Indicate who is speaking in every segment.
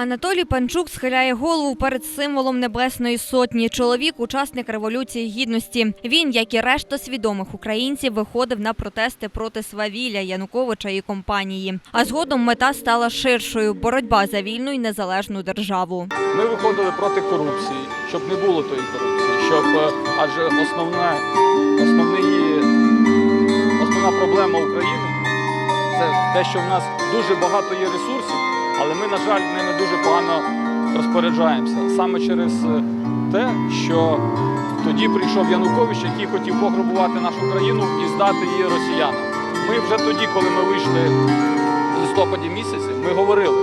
Speaker 1: Анатолій Панчук схиляє голову перед символом Небесної Сотні. Чоловік – учасник Революції Гідності. Він, як і решта свідомих українців, виходив на протести проти свавілля Януковича і компанії. А згодом мета стала ширшою – боротьба за вільну і незалежну державу.
Speaker 2: Ми виходили проти корупції, щоб не було тої корупції, щоб е, адже основне, основний, основна проблема України це те, що в нас дуже багато є ресурсів, але ми, на жаль, ними дуже погано розпоряджаємося. Саме через е, те, що тоді прийшов Янукович, який хотів пограбувати нашу країну і здати її росіянам. Ми вже тоді, коли ми вийшли в листопаді місяці, ми говорили,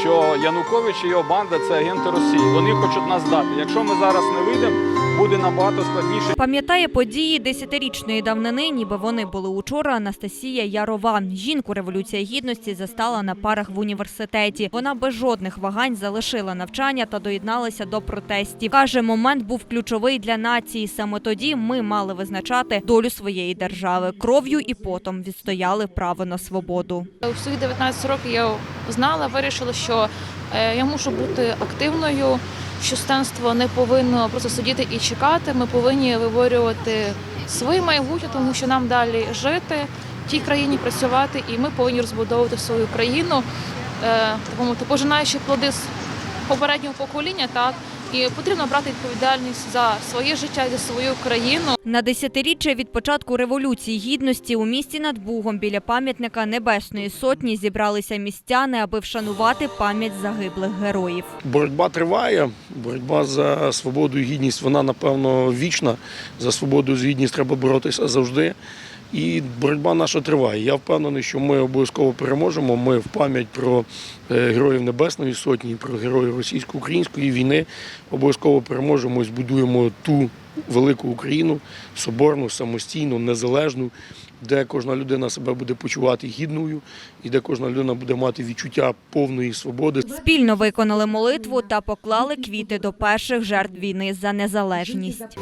Speaker 2: що Янукович і його банда це агенти Росії. Вони хочуть нас здати. Якщо ми зараз не вийдемо, буде набагато складніше.
Speaker 1: Пам'ятає події десятирічної давнини, ніби вони були учора. Анастасія Ярова. Жінку Революція Гідності застала на парах в університеті. Вона без жодних вагань залишила навчання та доєдналася до протестів. Каже, момент був ключовий для нації. Саме тоді ми мали визначати долю своєї держави. Кров'ю і потом відстояли право на свободу.
Speaker 3: У свої 19 років я знала, вирішила, що е, я мушу бути активною, що студентство не повинно просто сидіти і чекати. Ми повинні виборювати своє майбутнє, тому що нам далі жити в тій країні працювати, і ми повинні розбудовувати свою країну, е, такому то пожинаючи плоди з попереднього покоління, так і потрібно брати відповідальність за своє життя і за свою країну.
Speaker 1: На десятиріччя від початку революції гідності у місті над Бугом біля пам'ятника Небесної Сотні зібралися містяни, аби вшанувати пам'ять загиблих героїв.
Speaker 4: Боротьба триває. Боротьба за свободу і гідність, вона напевно вічна. За свободу і гідність треба боротися завжди. І боротьба наша триває. Я впевнений, що ми обов'язково переможемо. Ми в пам'ять про е, героїв Небесної Сотні, про героїв російсько-української війни обов'язково переможемо і збудуємо ту велику Україну, соборну, самостійну, незалежну, де кожна людина себе буде почувати гідною і де кожна людина буде мати відчуття повної свободи.
Speaker 1: Спільно виконали молитву та поклали квіти до перших жертв війни за незалежність.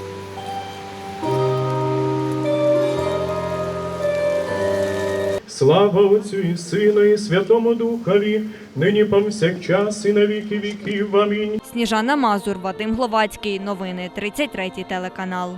Speaker 5: Слава Отцю і Сину, і Святому Духові, нині повсякчас і на віки віків. Амінь.
Speaker 1: Сніжана Мазур, Вадим Гловацький. Новини 33 телеканал.